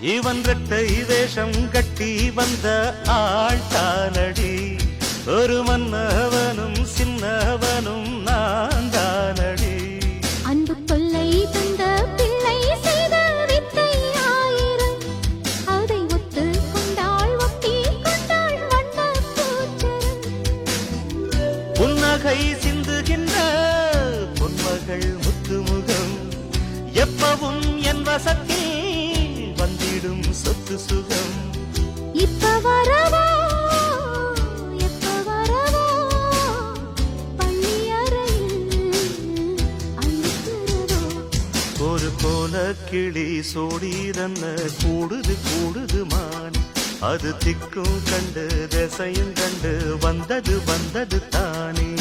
இவன் ரெட்டை வேஷம் கட்டி வந்த ஆள் தானடி. ஒரு மன்னவனும் சின்னவனும் நான் தானடி. அன்பு கொள்ளை தந்த பிள்ளை செய்த வித்தை ஆயிரம். அதை ஒத்து கொண்டாள் ஒட்டி கொண்டாள் பூச்சரம் புன்னகை சிந்துகின்ற பொன்மகள் முத்துமுகம். எப்பவும் என் வசத்தில் வந்திடும் சொத்து சுகம். இப்ப வரவா? எப்ப வரவா? பள்ளி ஒரு கோல கிளி சோடிரன்ன கூடுது கூடுது மான். அது திக்கும் கண்டு திசையும் கண்டு வந்தது வந்தது தானே.